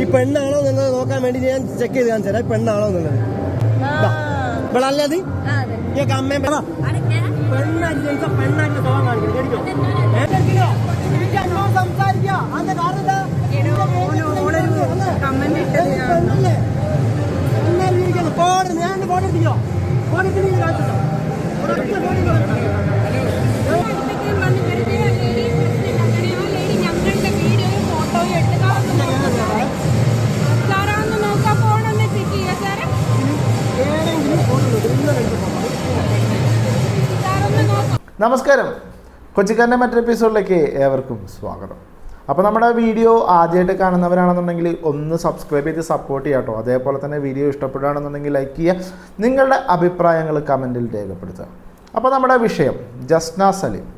ഈ പെണ്ണാണോ എന്നുള്ളത് നോക്കാൻ വേണ്ടി ഞാൻ ചെക്ക് ചെയ്ത് കാണിച്ചു തരാം. പെണ്ണാണോ എന്നുള്ളത്. അല്ലത് ഈ അമ്മയും പെണ്ണാക്കി ജനിച്ച പെണ്ണാക്കി സ്വഭാവം കാണിക്കണം. കേട്ടോ സംസാരിക്കുക. അതിന്റെ കാരണം എന്താ? പെണ്ണല്ലേ? പെണ്ണായി ജീവിക്കുന്നു. ഫോൺ ഞാൻ ഫോൺ എടുത്തിക്കോ ഫോൺ കാണിച്ചോ നമസ്കാരം. കൊച്ചിക്കാരന്റെ മറ്റൊരു എപ്പിസോഡിലേക്ക് ഏവർക്കും സ്വാഗതം. അപ്പോൾ നമ്മുടെ വീഡിയോ ആദ്യമായിട്ട് കാണുന്നവരാണെന്നുണ്ടെങ്കിൽ ഒന്ന് സബ്സ്ക്രൈബ് ചെയ്ത് സപ്പോർട്ട് ചെയ്യാം കേട്ടോ. അതേപോലെ തന്നെ വീഡിയോ ഇഷ്ടപ്പെടുകയാണെന്നുണ്ടെങ്കിൽ ലൈക്ക് ചെയ്യുക. നിങ്ങളുടെ അഭിപ്രായങ്ങൾ കമന്റിൽ രേഖപ്പെടുത്തുക. അപ്പോൾ നമ്മുടെ വിഷയം ജസ്ന സലീം.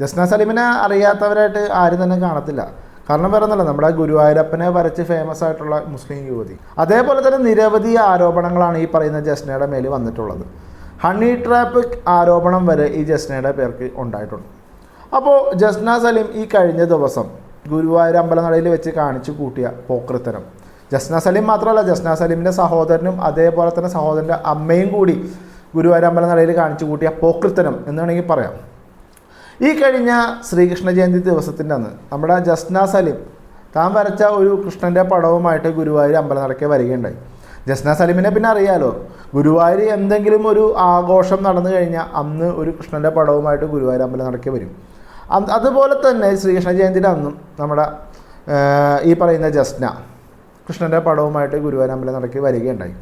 ജസ്ന സലീമിനെ അറിയാത്തവരായിട്ട് ആരും തന്നെ കാണത്തില്ല. കാരണം വേറെ ഒന്നല്ല നമ്മുടെ ഗുരുവായൂരപ്പനെ വരച്ച് ഫേമസ് ആയിട്ടുള്ള മുസ്ലിം യുവതി. അതേപോലെ തന്നെ നിരവധി ആരോപണങ്ങളാണ് ഈ പറയുന്ന ജസ്നയുടെ മേൽ വന്നിട്ടുള്ളത്. ഹണി ട്രാപ്പ് ആരോപണം വരെ ഈ ജസ്നയുടെ പേർക്ക് ഉണ്ടായിട്ടുണ്ട്. അപ്പോൾ ജസ്ന സലീം ഈ കഴിഞ്ഞ ദിവസം ഗുരുവായൂർ അമ്പലനടയിൽ വെച്ച് കാണിച്ചു കൂട്ടിയ പോക്രിത്തനം ജസ്ന സലീം മാത്രമല്ല ജസ്ന സലീമിന്റെ സഹോദരനും അതേപോലെ തന്നെ സഹോദരന്റെ അമ്മയും കൂടി ഗുരുവായൂർ അമ്പലനടയിൽ കാണിച്ചു കൂട്ടിയ പോക്രിത്തനം എന്ന് വേണമെങ്കിൽ പറയാം. ഈ കഴിഞ്ഞ ശ്രീകൃഷ്ണ ജയന്തി ദിവസത്തിന്റെ അന്ന് നമ്മുടെ ജസ്ന സലീം താൻ വരച്ച ഒരു കൃഷ്ണന്റെ പടവുമായിട്ട് ഗുരുവായൂർ അമ്പലനടയ്ക്ക് വരികയുണ്ടായി. ജസ്ന സലീമിനെ പിന്നെ അറിയാലോ. ഗുരുവായൂർ എന്തെങ്കിലും ഒരു ആഘോഷം നടന്നു കഴിഞ്ഞാൽ അന്ന് ഒരു കൃഷ്ണന്റെ പടവുമായിട്ട് ഗുരുവായൂർ അമ്പലം നടക്കി വരും. അതുപോലെ തന്നെ ശ്രീകൃഷ്ണ ജയന്തിയുടെ അന്നും നമ്മുടെ ഈ പറയുന്ന ജസ്ന കൃഷ്ണന്റെ പടവുമായിട്ട് ഗുരുവായൂർ അമ്പലം നടക്കി വരികയുണ്ടായി.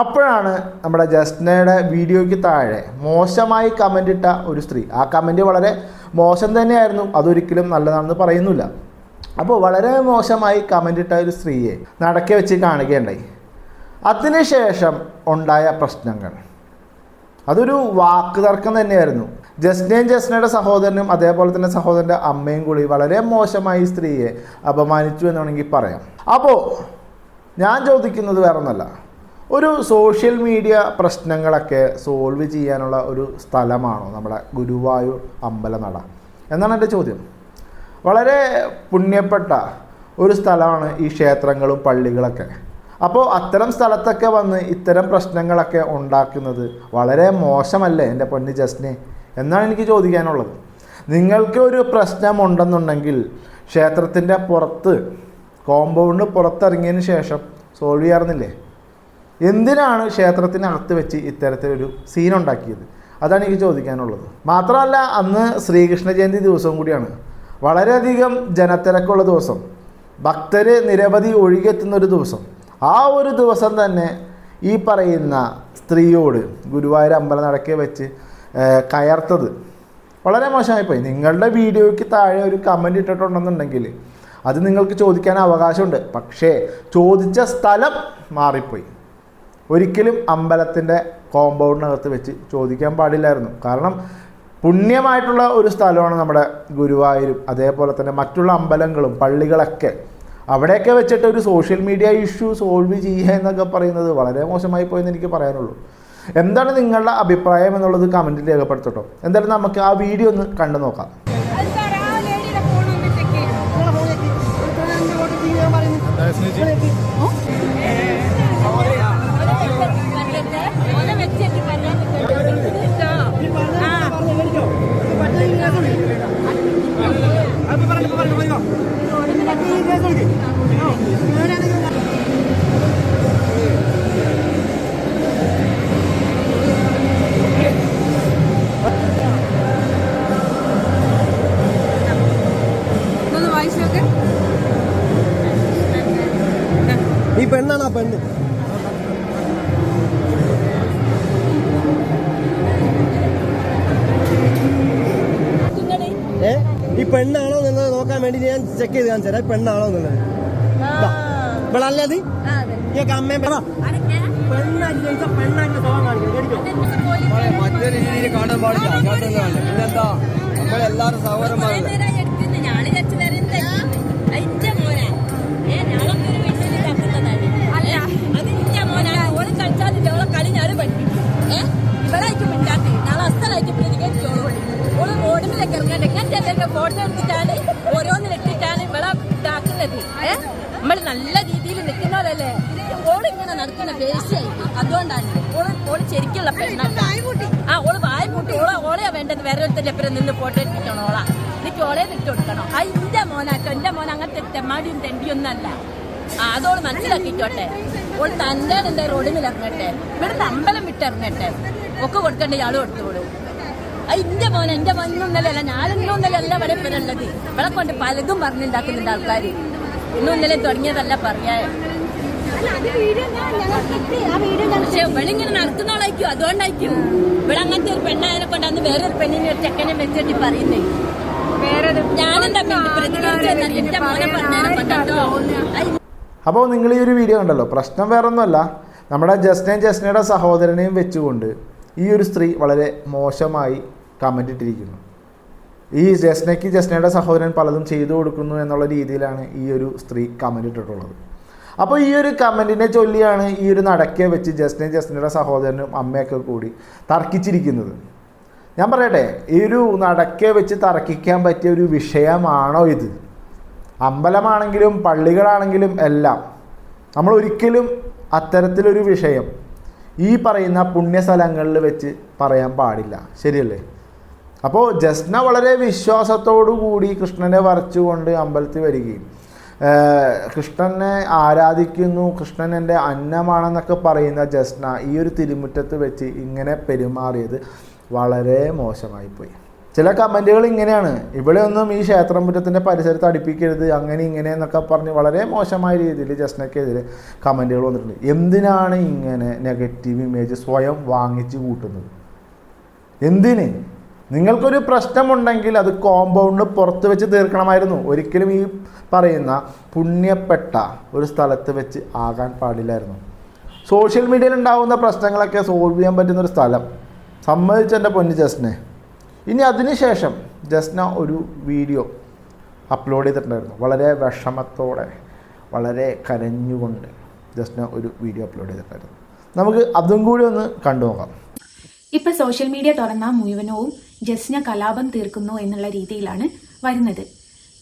അപ്പോഴാണ് നമ്മുടെ ജസ്നയുടെ വീഡിയോയ്ക്ക് താഴെ മോശമായി കമന്റ് ഇട്ട ഒരു സ്ത്രീ. ആ കമന്റ് വളരെ മോശം തന്നെയായിരുന്നു. അതൊരിക്കലും നല്ലതാണെന്ന് പറയുന്നില്ല. അപ്പോൾ വളരെ മോശമായി കമന്റ് ഇട്ട ഒരു സ്ത്രീയെ നടക്കെ വെച്ച് കാണുകയുണ്ടായി. അതിനുശേഷം ഉണ്ടായ പ്രശ്നങ്ങൾ. അതൊരു വാക്ക് തർക്കം തന്നെയായിരുന്നു. ജസ്നയും ജസ്നയുടെ സഹോദരനും അതേപോലെ തന്നെ സഹോദരന്റെ അമ്മയും കൂടി വളരെ മോശമായി സ്ത്രീയെ അപമാനിച്ചു എന്ന് വേണമെങ്കിൽ പറയാം. അപ്പോൾ ഞാൻ ചോദിക്കുന്നത് വേറെ ഒന്നല്ല ഒരു സോഷ്യൽ മീഡിയ പ്രശ്നങ്ങളൊക്കെ സോൾവ് ചെയ്യാനുള്ള ഒരു സ്ഥലമാണോ നമ്മുടെ ഗുരുവായൂർ അമ്പലനട? എന്നാണ് എന്റെ ചോദ്യം. വളരെ പുണ്യപ്പെട്ട ഒരു സ്ഥലമാണ് ഈ ക്ഷേത്രങ്ങളും പള്ളികളൊക്കെ. അപ്പോൾ അത്തരം സ്ഥലത്തൊക്കെ വന്ന് ഇത്തരം പ്രശ്നങ്ങളൊക്കെ ഉണ്ടാക്കുന്നത് വളരെ മോശമല്ലേ എന്റെ പൊന്ന് ജസ്നെ എന്നാണ് എനിക്ക് ചോദിക്കാനുള്ളത്. നിങ്ങൾക്ക് ഒരു പ്രശ്നമുണ്ടെന്നുണ്ടെങ്കിൽ ക്ഷേത്രത്തിന്റെ പുറത്ത് കോമ്പൗണ്ട് പുറത്തിറങ്ങിയതിന് ശേഷം സോൾവ് ചെയ്യാറുന്നില്ലേ? എന്തിനാണ് ക്ഷേത്രത്തിനകത്ത് വെച്ച് ഇത്തരത്തിലൊരു സീനുണ്ടാക്കിയത് അതാണ് എനിക്ക് ചോദിക്കാനുള്ളത്. മാത്രമല്ല അന്ന് ശ്രീകൃഷ്ണ ജയന്തി ദിവസവും കൂടിയാണ്. വളരെയധികം ജനത്തിരക്കുള്ള ദിവസം. ഭക്തർ നിരവധി ഒഴുകിയെത്തുന്ന ഒരു ദിവസം. ആ ഒരു ദിവസം തന്നെ ഈ പറയുന്ന സ്ത്രീയോട് ഗുരുവായൂർ അമ്പലം നടക്കെ വെച്ച് കയർത്തത്. വളരെ മോശമായിപ്പോയി. നിങ്ങളുടെ വീഡിയോയ്ക്ക് താഴെ ഒരു കമന്റ് ഇട്ടിട്ടുണ്ടെന്നുണ്ടെങ്കിൽ അത് നിങ്ങൾക്ക് ചോദിക്കാൻ അവകാശമുണ്ട്. പക്ഷേ ചോദിച്ച സ്ഥലം മാറിപ്പോയി. ഒരിക്കലും അമ്പലത്തിന്റെ കോമ്പൗണ്ടിനകത്ത് വെച്ച് ചോദിക്കാൻ പാടില്ലായിരുന്നു. കാരണം പുണ്യമായിട്ടുള്ള ഒരു സ്ഥലമാണ് നമ്മുടെ ഗുരുവായൂരും അതേപോലെ തന്നെ മറ്റുള്ള അമ്പലങ്ങളും പള്ളികളൊക്കെ. അവിടെയൊക്കെ വെച്ചിട്ട് ഒരു സോഷ്യൽ മീഡിയ ഇഷ്യൂ സോൾവ് ചെയ്യുക എന്നൊക്കെ പറയുന്നത് വളരെ മോശമായി പോയെന്ന് എനിക്ക് പറയാനുള്ളൂ. എന്താണ് നിങ്ങളുടെ അഭിപ്രായം എന്നുള്ളത് കമന്റിൽ രേഖപ്പെടുത്തട്ടോ. എന്തായാലും നമുക്ക് ആ വീഡിയോ ഒന്ന് കണ്ടു നോക്കാം. Thank ഫോണിലേക്ക് പെണ്ണാണ് ഏ? ഈ പെണ്ണാണോ എന്നുള്ളത് നോക്കാൻ വേണ്ടി ഞാൻ ചെക്ക് ചെയ്ത് കാണിച്ചു തരാം. പെണ്ണാണോ എന്നുള്ളത്. ഇവിടെ അത്? ഈ അമ്മയും മറ്റൊരു രീതിയിൽ കാണാൻ പാടില്ല. അങ്ങോട്ടൊന്നും പിന്നെന്താ നമ്മളെല്ലാരും സഹോദരന്മാരല്ലേ ഫോട്ടോ എടുത്തിട്ടാണ് ഓരോന്നിലിട്ടിട്ടാണ് ഇവിടെ ഇതാക്കുന്നത്. നമ്മൾ നല്ല രീതിയിൽ നിൽക്കുന്നവരല്ലേ? ഓളിങ്ങനെ നടക്കുന്ന വേശ്യായി അതുകൊണ്ടാണ് ഓൾ ഓൾ ശരിക്കുള്ള പെണ്ണല്ല. ആ ഓൾ വായ കൂട്ടി ഓളെ ഓളെയാ വേണ്ടത്. വേറെ ഒരുത്തന്റെ എപ്പോഴും നിന്ന് ഫോട്ടോ എടുപ്പിക്കണം ഓളാ. എനിക്ക് ഓളെ നിട്ട് കൊടുക്കണം. ആ ഇന്റെ മോനാട്ടോ. എന്റെ മോൻ അങ്ങനത്തെ തെമ്മാടിയും തെണ്ടിയൊന്നും അല്ല. ആ അതോൾ മനസ്സിലാക്കിക്കോട്ടെ ഓൾ തന്റെ റോഡിൽ ഇറങ്ങട്ടെ. ഇവിടുന്ന് അമ്പലം വിട്ടിറങ്ങട്ടെ ഒക്കെ കൊടുക്കണ്ട ഇയാൾ കൊടുത്തോളൂ ആ ഇന്റെ മോൻ എന്റെ മഞ്ഞൊന്നല്ല ഞാനിന്നും ഇന്നലെ അല്ല ഇവിടെ പേരുള്ളത് ഇവിടെ കൊണ്ട് പലതും പറഞ്ഞുണ്ടാക്കുന്നുണ്ട് ആൾക്കാർ ഇന്നും ഇന്നലെ തുടങ്ങിയതല്ല പറയാ പക്ഷെ ഇവളിങ്ങനെ നടത്തുന്നോളായിരിക്കും അതുകൊണ്ടായിരിക്കും. ഇവിടെ അങ്ങനത്തെ ഒരു പെണ്ണായാലും കൊണ്ടാന്ന് വേറൊരു പെണ്ണിനെ ഒരു ചെക്കനെ വെച്ചിട്ട് പറയുന്നേ. ഞാനെന്താ എന്റെ മോനെ പറഞ്ഞതിനെ അപ്പോൾ നിങ്ങൾ ഈ ഒരു വീഡിയോ കണ്ടല്ലോ. പ്രശ്നം വേറൊന്നുമല്ല. നമ്മുടെ ജസ്റ്റിനെയും ജസ്റ്റിനയുടെ സഹോദരനെയും വെച്ചുകൊണ്ട് ഈ ഒരു സ്ത്രീ വളരെ മോശമായി കമന്റ് ഇട്ടിരിക്കുന്നു. ഈ ജസ്നയ്ക്ക് ജസ്നയുടെ സഹോദരൻ പലതും ചെയ്തു കൊടുക്കുന്നു എന്നുള്ള രീതിയിലാണ് ഈ ഒരു സ്ത്രീ കമന്റ് ഇട്ടിട്ടുള്ളത്. അപ്പോൾ ഈ ഒരു കമന്റിനെ ചൊല്ലിയാണ് ഈ ഒരു നടക്കെ വെച്ച് ജസ്നയും ജസ്നയുടെ സഹോദരനും അമ്മയൊക്കെ കൂടി തർക്കിച്ചിരിക്കുന്നത്. ഞാൻ പറയട്ടെ ഈ ഒരു നടക്കെ വെച്ച് തർക്കിക്കാൻ പറ്റിയ ഒരു വിഷയമാണോ ഇത്? അമ്പലമാണെങ്കിലും പള്ളികളാണെങ്കിലും എല്ലാം നമ്മൾ ഒരിക്കലും അത്തരത്തിലൊരു വിഷയം ഈ പറയുന്ന പുണ്യസ്ഥലങ്ങളിൽ വെച്ച് പറയാൻ പാടില്ല. ശരിയല്ലേ? അപ്പോൾ ജസ്ന വളരെ വിശ്വാസത്തോടു കൂടി കൃഷ്ണനെ വരച്ചുകൊണ്ട് അമ്പലത്തിൽ വരികയും കൃഷ്ണനെ ആരാധിക്കുന്നു കൃഷ്ണൻ എന്റെ അന്നമാണെന്നൊക്കെ പറയുന്ന ജസ്ന ഈ ഒരു തിരുമുറ്റത്ത് വെച്ച് ഇങ്ങനെ പെരുമാറിയത് വളരെ മോശമായിപ്പോയി. ചില കമന്റുകൾ ഇങ്ങനെയാണ് ഇവിടെ ഒന്നും ഈ ക്ഷേത്രമുറ്റത്തിന്റെ പരിസരത്ത് അടുപ്പിക്കരുത് അങ്ങനെ ഇങ്ങനെ എന്നൊക്കെ പറഞ്ഞ് വളരെ മോശമായ രീതിയിൽ ജസ്നയ്ക്കെതിരെ കമന്റുകൾ വന്നിട്ടുണ്ട്. എന്തിനാണ് ഇങ്ങനെ നെഗറ്റീവ് ഇമേജ് സ്വയം വാങ്ങിച്ചു കൂട്ടുന്നത്? എന്തിന്? നിങ്ങൾക്കൊരു പ്രശ്നമുണ്ടെങ്കിൽ അത് കോമ്പൗണ്ട് പുറത്ത് വെച്ച് തീർക്കണമായിരുന്നു. ഒരിക്കലും ഈ പറയുന്ന പുണ്യപ്പെട്ട ഒരു സ്ഥലത്ത് വെച്ച് ആകാൻ പാടില്ലായിരുന്നു. സോഷ്യൽ മീഡിയയിൽ ഉണ്ടാകുന്ന പ്രശ്നങ്ങളൊക്കെ സോൾവ് ചെയ്യാൻ പറ്റുന്ന ഒരു സ്ഥലം. സമ്മതിച്ചെന്റെ പൊന്ന് ജസ്നെ ഇനി അതിനുശേഷം ജസ്ന ഒരു വീഡിയോ അപ്ലോഡ് ചെയ്തിട്ടുണ്ടായിരുന്നു. വളരെ വിഷമത്തോടെ വളരെ കരഞ്ഞുകൊണ്ട് ജസ്ന ഒരു വീഡിയോ അപ്ലോഡ് ചെയ്തിട്ടുണ്ടായിരുന്നു. നമുക്ക് അതും കൂടി ഒന്ന് കണ്ടു നോക്കാം ഇപ്പൊ സോഷ്യൽ മീഡിയ തുറന്നാൽ മുഴുവനവും ജസ്ന കലാപം തീർക്കുന്നു എന്നുള്ള രീതിയിലാണ് വരുന്നത്.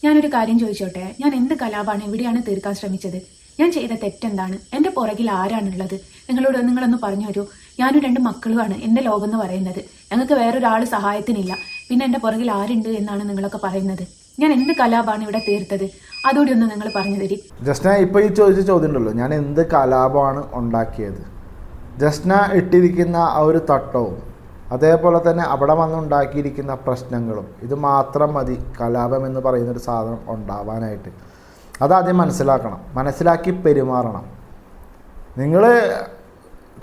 ഞാനൊരു കാര്യം ചോദിച്ചോട്ടെ? ഞാൻ എന്ത് കലാപമാണ് എവിടെയാണ് തീർക്കാൻ ശ്രമിച്ചത്? ഞാൻ ചെയ്ത തെറ്റെന്താണ്? എന്റെ പുറകിൽ ആരാണുള്ളത്? നിങ്ങളോട് നിങ്ങളൊന്ന് പറഞ്ഞു തരൂ. ഞാനും രണ്ട് മക്കളുമാണ് എന്റെ ലോകം എന്ന് പറയുന്നത്. ഞങ്ങൾക്ക് വേറൊരാൾ സഹായത്തിനില്ല. പിന്നെ എന്റെ പുറകിൽ ആരുണ്ട് എന്നാണ് നിങ്ങളൊക്കെ പറയുന്നത്. ഞാൻ എന്ത് കലാപമാണ് ഇവിടെ തീർത്തത്? അതുകൂടി ഒന്ന് നിങ്ങൾ പറഞ്ഞു തരി. ജസ്ന ഇപ്പോൾ ഈ ചോദിച്ച ചോദ്യം ഉണ്ടല്ലോ. ഞാൻ എന്ത് കലാപമാണ് ഉണ്ടാക്കിയത്? ജസ്ന ഇട്ടിരിക്കുന്ന ആ ഒരു തട്ടവും അതേപോലെ തന്നെ അവിടെ വന്നുണ്ടാക്കിയിരിക്കുന്ന പ്രശ്നങ്ങളും ഇത് മാത്രം മതി കലാപം എന്ന് പറയുന്ന ഒരു സാധനം ഉണ്ടാവാനായിട്ട്. അതാദ്യം മനസ്സിലാക്കണം. മനസ്സിലാക്കി പെരുമാറണം. നിങ്ങൾ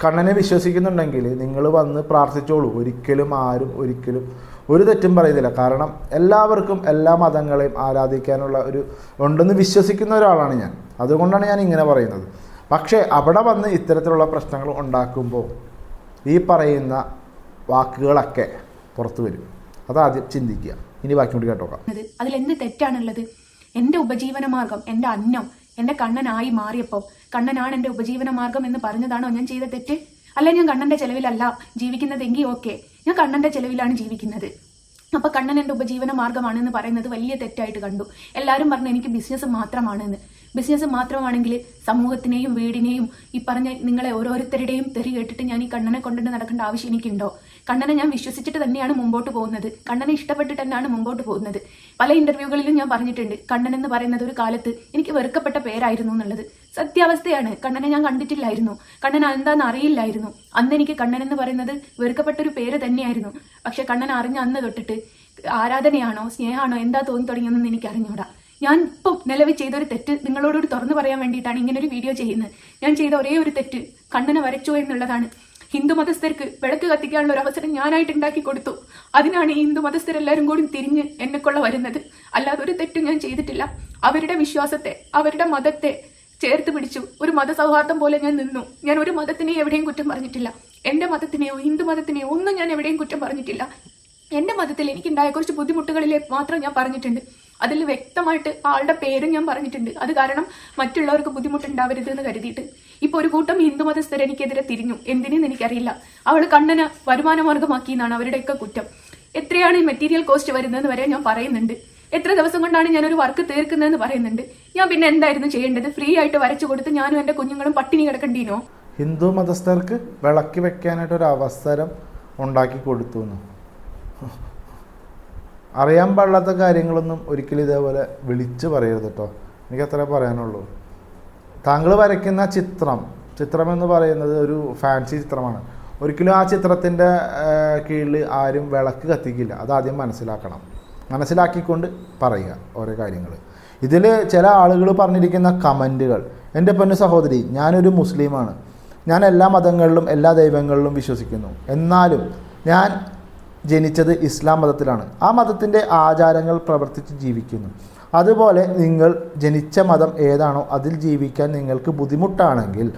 കണ്ണനെ വിശ്വസിക്കുന്നുണ്ടെങ്കിൽ നിങ്ങൾ വന്ന് പ്രാർത്ഥിച്ചോളൂ. ഒരിക്കലും ആരും ഒരിക്കലും ഒരു തെറ്റും പറയുന്നില്ല കാരണം എല്ലാവർക്കും എല്ലാ മതങ്ങളെയും ആരാധിക്കാനുള്ള ഒരു ഉണ്ടെന്ന് വിശ്വസിക്കുന്ന ഒരാളാണ് ഞാൻ. അതുകൊണ്ടാണ് ഞാൻ ഇങ്ങനെ പറയുന്നത്. പക്ഷേ അവിടെ വന്ന് ഇത്തരത്തിലുള്ള പ്രശ്നങ്ങൾ ഉണ്ടാക്കുമ്പോൾ ഈ പറയുന്ന വാക്കുകളൊക്കെ പുറത്തു വരും. അതാദ്യം ചിന്തിക്കുക. ഇനി ബാക്കി കൂടി കേട്ടോ അതിൽ എന്ത് തെറ്റാണുള്ളത്? എന്റെ ഉപജീവന മാർഗം എന്റെ അന്നം എന്റെ കണ്ണനായി മാറിയപ്പോൾ കണ്ണനാണ് എന്റെ ഉപജീവന മാർഗം എന്ന് പറഞ്ഞതാണോ ഞാൻ ചെയ്ത തെറ്റ്? അല്ല ഞാൻ കണ്ണന്റെ ചെലവിലല്ല ജീവിക്കുന്നതെങ്കിൽ ഓക്കെ. ഞാൻ കണ്ണന്റെ ചെലവിലാണ് ജീവിക്കുന്നത്. അപ്പൊ കണ്ണൻ എന്റെ ഉപജീവന മാർഗമാണെന്ന് പറയുന്നത് വലിയ തെറ്റായിട്ട് കണ്ടു. എല്ലാവരും പറഞ്ഞു എനിക്ക് ബിസിനസ് മാത്രമാണെന്ന്. ബിസിനസ് മാത്രമാണെങ്കിൽ സമൂഹത്തിനെയും വീടിനെയും ഈ പറഞ്ഞ നിങ്ങളെ ഓരോരുത്തരുടെയും തെറി കേട്ടിട്ട് ഞാൻ ഈ കണ്ണനെ കൊണ്ടിട്ട് നടക്കേണ്ട ആവശ്യം എനിക്കുണ്ടോ? കണ്ണനെ ഞാൻ വിശ്വസിച്ചിട്ട് തന്നെയാണ് മുമ്പോട്ട് പോകുന്നത്. കണ്ണനെ ഇഷ്ടപ്പെട്ടിട്ട് തന്നെയാണ് മുമ്പോട്ട് പോകുന്നത്. പല ഇന്റർവ്യൂകളിലും ഞാൻ പറഞ്ഞിട്ടുണ്ട് കണ്ണൻ എന്ന് പറയുന്നത് ഒരു കാലത്ത് എനിക്ക് വെറുക്കപ്പെട്ട പേരായിരുന്നു എന്നുള്ളത്. സത്യാവസ്ഥയാണ്. കണ്ണനെ ഞാൻ കണ്ടിട്ടില്ലായിരുന്നു. കണ്ണൻ എന്താണെന്ന് അറിയില്ലായിരുന്നു. അന്ന് എനിക്ക് കണ്ണൻ എന്ന് പറയുന്നത് വെറുക്കപ്പെട്ട ഒരു പേര് തന്നെയായിരുന്നു. പക്ഷെ കണ്ണൻ അറിഞ്ഞ അന്ന് തൊട്ടിട്ട് ആരാധനയാണോ സ്നേഹമാണോ എന്താ തോന്നി തുടങ്ങിയെന്നൊന്നും എനിക്ക് അറിഞ്ഞൂടാ. ഞാൻ ഇപ്പം നിലവിൽ ചെയ്ത ഒരു തെറ്റ് നിങ്ങളോടൊരു തുറന്നു പറയാൻ വേണ്ടിയിട്ടാണ് ഇങ്ങനെ ഒരു വീഡിയോ ചെയ്യുന്നത്. ഞാൻ ചെയ്ത ഒരേ ഒരു തെറ്റ് കണ്ണനെ വരച്ചു എന്നുള്ളതാണ്. ഹിന്ദു മതസ്ഥർക്ക് വിളക്ക് കത്തിക്കാനുള്ള ഒരു അവസരം ഞാനായിട്ട് ഉണ്ടാക്കി കൊടുത്തു. അതിനാണ് ഈ ഹിന്ദു മതസ്ഥരെല്ലാവരും കൂടി തിരിഞ്ഞ് എന്നെക്കൊള്ള വരുന്നത്. അല്ലാതെ ഒരു തെറ്റും ഞാൻ ചെയ്തിട്ടില്ല. അവരുടെ വിശ്വാസത്തെ അവരുടെ മതത്തെ ചേർത്ത് പിടിച്ചു. ഒരു മതസൗഹാർദ്ദം പോലെ ഞാൻ നിന്നു. ഞാൻ ഒരു മതത്തിനെയും എവിടെയും കുറ്റം പറഞ്ഞിട്ടില്ല. എന്റെ മതത്തിനെയോ ഹിന്ദു മതത്തിനെയോ ഒന്നും ഞാൻ എവിടെയും കുറ്റം പറഞ്ഞിട്ടില്ല. എന്റെ മതത്തിൽ എനിക്കുണ്ടായ കുറച്ച് ബുദ്ധിമുട്ടുകളിലെ മാത്രം ഞാൻ പറഞ്ഞിട്ടുണ്ട്. അതിൽ വ്യക്തമായിട്ട് ആളുടെ പേരും ഞാൻ പറഞ്ഞിട്ടുണ്ട്. അത് കാരണം മറ്റുള്ളവർക്ക് ബുദ്ധിമുട്ടുണ്ടാവരുത് എന്ന് കരുതിയിട്ട്. ഇപ്പൊ ഒരു കൂട്ടം ഹിന്ദു മതസ്ഥരെനിക്കെതിരെ തിരിഞ്ഞു. എന്തിനെന്ന് എനിക്കറിയില്ല. അവൾ കണ്ണന് വരുമാന മാർഗമാക്കി എന്നാണ് അവരുടെയൊക്കെ കുറ്റം. എത്രയാണ് ഈ മെറ്റീരിയൽ കോസ്റ്റ് വരുന്നതെന്ന് വരെ ഞാൻ പറയുന്നുണ്ട്. എത്ര ദിവസം കൊണ്ടാണ് ഞാൻ ഒരു വർക്ക് തീർക്കുന്നതെന്ന് പറയുന്നുണ്ട്. ഞാൻ പിന്നെ എന്തായിരുന്നു ചെയ്യേണ്ടത്? ഫ്രീ ആയിട്ട് വരച്ചു കൊടുത്ത് ഞാനും എന്റെ കുഞ്ഞുങ്ങളും പട്ടിണി കിടക്കണ്ടീനോ ഹിന്ദു മതസ്ഥർക്ക് വിളക്കി വെക്കാനായിട്ട് ഒരു അവസരം ഉണ്ടാക്കി കൊടുത്തു അറിയാൻ പാടില്ലാത്ത കാര്യങ്ങളൊന്നും ഒരിക്കലും ഇതേപോലെ വിളിച്ചു പറയരുത് കേട്ടോ എനിക്ക് അത്രേ പറയാനുള്ളൂ. താങ്കൾ വരയ്ക്കുന്ന ചിത്രം ചിത്രം എന്ന് പറയുന്നത് ഒരു ഫാൻസി ചിത്രമാണ്. ഒരിക്കലും ആ ചിത്രത്തിന്റെ കീഴിൽ ആരും വിളക്ക് കത്തിക്കില്ല. അതാദ്യം മനസ്സിലാക്കണം. മനസ്സിലാക്കിക്കൊണ്ട് പറയുക ഓരോ കാര്യങ്ങൾ ഇതിൽ ചില ആളുകൾ പറഞ്ഞിരിക്കുന്ന കമന്റുകൾ എന്റെ പൊന്നു സഹോദരി ഞാനൊരു മുസ്ലിമാണ്. ഞാൻ എല്ലാ മതങ്ങളിലും എല്ലാ ദൈവങ്ങളിലും വിശ്വസിക്കുന്നു. എന്നാലും ഞാൻ ജനിച്ചത് ഇസ്ലാം മതത്തിലാണ്. ആ മതത്തിന്റെ ആചാരങ്ങൾ പ്രവർത്തിച്ച് ജീവിക്കുന്നു. അതുപോലെ നിങ്ങൾ ജനിച്ച മതം ഏതാണോ അതിൽ ജീവിക്കാൻ നിങ്ങൾക്ക് ബുദ്ധിമുട്ടാണെങ്കിൽ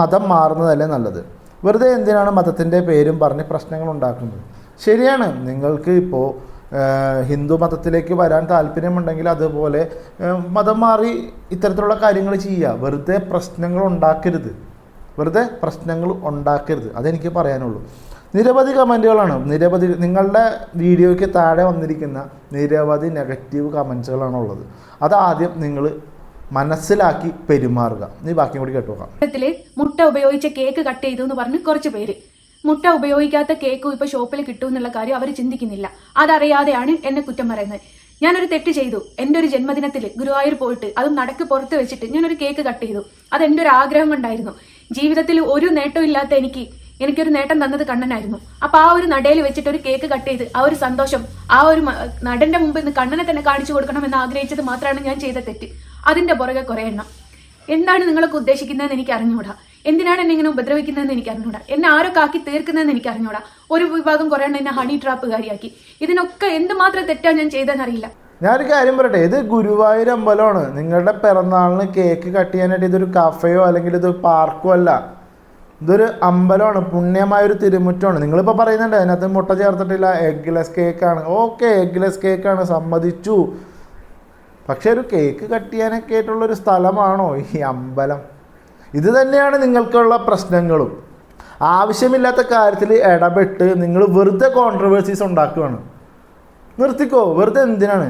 മതം മാറുന്നതല്ലേ നല്ലത്. വെറുതെ എന്തിനാണ് മതത്തിന്റെ പേരും പറഞ്ഞ് പ്രശ്നങ്ങൾ ഉണ്ടാക്കുന്നത്? ശരിയാണ് നിങ്ങൾക്ക് ഇപ്പോൾ ഹിന്ദു മതത്തിലേക്ക് വരാൻ താല്പര്യമുണ്ടെങ്കിൽ അതുപോലെ മതം മാറി ഇത്തരത്തിലുള്ള കാര്യങ്ങൾ ചെയ്യുക. വെറുതെ പ്രശ്നങ്ങൾ ഉണ്ടാക്കരുത്. വെറുതെ പ്രശ്നങ്ങൾ ഉണ്ടാക്കരുത്. അതെനിക്ക് പറയാനുള്ളൂ. നിരവധി കമന്റുകളാണ് നിരവധി നിങ്ങളുടെ വീഡിയോയ്ക്ക് താഴെ വന്നിരിക്കുന്ന നിരവധി നെഗറ്റീവ് കമൻസുകളാണ് ഉള്ളത് അത് ആദ്യം നിങ്ങൾ മനസ്സിലാക്കി പെരുമാറുക. നീ ബാക്കി കൂടി കേട്ടുപോകാം മുട്ട ഉപയോഗിച്ച കേക്ക് കട്ട് ചെയ്തു എന്ന് പറഞ്ഞ് കുറച്ച് പേര്. മുട്ട ഉപയോഗിക്കാത്ത കേക്കും ഇപ്പൊ ഷോപ്പിൽ കിട്ടും എന്നുള്ള കാര്യം അവർ ചിന്തിക്കുന്നില്ല. അതറിയാതെയാണ് എന്നെ കുറ്റം പറയുന്നത്. ഞാനൊരു തെറ്റ് ചെയ്തു. എന്റെ ഒരു ജന്മദിനത്തിൽ ഗുരുവായൂർ പോയിട്ട് അതും നടക്ക് പുറത്ത് വെച്ചിട്ട് ഞാനൊരു കേക്ക് കട്ട് ചെയ്തു. അത് എന്റെ ഒരു ആഗ്രഹം കൊണ്ടായിരുന്നു. ജീവിതത്തിൽ ഒരു നേട്ടവും ഇല്ലാത്ത എനിക്ക് എനിക്കൊരു നേട്ടം തന്നത് കണ്ണനായിരുന്നു. അപ്പൊ ആ ഒരു നടയിൽ വെച്ചിട്ട് ഒരു കേക്ക് കട്ട് ചെയ്ത് ആ ഒരു സന്തോഷം ആ ഒരു നടന്റെ മുമ്പിൽ നിന്ന് കണ്ണനെ തന്നെ കാണിച്ചു കൊടുക്കണം എന്ന് ആഗ്രഹിച്ചത് മാത്രമാണ് ഞാൻ ചെയ്ത തെറ്റ്. അതിന്റെ പുറകെ കുറെ എണ്ണം. എന്താണ് നിങ്ങളൊക്കെ ഉദ്ദേശിക്കുന്നതെന്ന് എനിക്ക് അറിഞ്ഞൂടാ. എന്തിനാണ് എന്നെ ഇങ്ങനെ ഉപദ്രവിക്കുന്നതെന്ന് എനിക്ക് അറിഞ്ഞൂടാ. എന്നെ ആരൊക്കെ ആക്കി തീർക്കുന്നതെന്ന് എനിക്ക് അറിഞ്ഞൂടാ. ഒരു വിഭാഗം കുറെ എണ്ണം എന്നെ ഹണി ട്രാപ്പുകാരിയാക്കി ഇതിനൊക്കെ എന്തുമാത്രം തെറ്റാ ഞാൻ ചെയ്തെന്നറിയില്ല ഞാനൊരു കാര്യം പറയട്ടെ. ഇത് ഗുരുവായൂർ അമ്പലമാണ്. നിങ്ങളുടെ പിറന്നാളിന് കേക്ക് കട്ട് ചെയ്യാനായിട്ട് ഇതൊരു കഫയോ അല്ലെങ്കിൽ ഇത് പാർക്കോ അല്ല. ഇതൊരു അമ്പലമാണ് പുണ്യമായ ഒരു തിരുമുറ്റമാണ് നിങ്ങളിപ്പോൾ പറയുന്നുണ്ട് അതിനകത്ത് മുട്ട ചേർത്തിട്ടില്ല എഗ്ലെസ് കേക്കാണ് ഓക്കെ എഗ്ലെസ് കേക്കാണ് സമ്മതിച്ചു. പക്ഷെ ഒരു കേക്ക് കട്ട് ചെയ്യാനൊക്കെ ആയിട്ടുള്ളൊരു സ്ഥലമാണോ ഈ അമ്പലം? ഇത് തന്നെയാണ് നിങ്ങൾക്കുള്ള പ്രശ്നങ്ങളും. ആവശ്യമില്ലാത്ത കാര്യത്തിൽ ഇടപെട്ട് നിങ്ങൾ വെറുതെ കോൺട്രവേഴ്സീസ് ഉണ്ടാക്കുകയാണ്. നിർത്തിക്കോ വെറുതെ എന്തിനാണ്?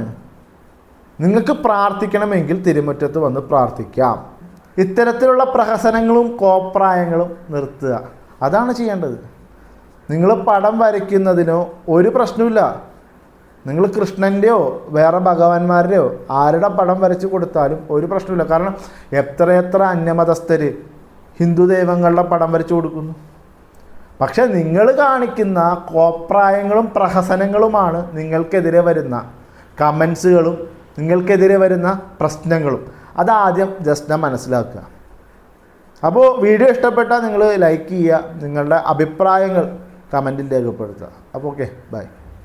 നിങ്ങൾക്ക് പ്രാർത്ഥിക്കണമെങ്കിൽ തിരുമുറ്റത്ത് വന്ന് പ്രാർത്ഥിക്കാം. ഇത്തരത്തിലുള്ള പ്രഹസനങ്ങളും കോപ്രായങ്ങളും നിർത്തുക. അതാണ് ചെയ്യേണ്ടത്. നിങ്ങൾ പടം വരയ്ക്കുന്നതിനോ ഒരു പ്രശ്നമില്ല നിങ്ങൾ കൃഷ്ണന്റെയോ വേറെ ഭഗവാന്മാരുടെയോ ആരുടെ പടം വരച്ച് കൊടുത്താലും ഒരു പ്രശ്നമില്ല കാരണം എത്രയെത്ര അന്യമതസ്ഥർ ഹിന്ദു ദൈവങ്ങളുടെ പടം വരച്ച് കൊടുക്കുന്നു. പക്ഷേ നിങ്ങൾ കാണിക്കുന്ന കോപ്രായങ്ങളും പ്രഹസനങ്ങളുമാണ് നിങ്ങൾക്കെതിരെ വരുന്ന കമൻസുകളും നിങ്ങൾക്കെതിരെ വരുന്ന പ്രശ്നങ്ങളും. അതാദ്യം ജസ്റ്റ് മനസ്സിലാക്കുക. അപ്പോൾ വീഡിയോ ഇഷ്ടപ്പെട്ടാൽ നിങ്ങൾ ലൈക്ക് ചെയ്യുക നിങ്ങളുടെ അഭിപ്രായങ്ങൾ കമന്റിൽ രേഖപ്പെടുത്തുക. അപ്പോൾ ഓക്കെ ബൈ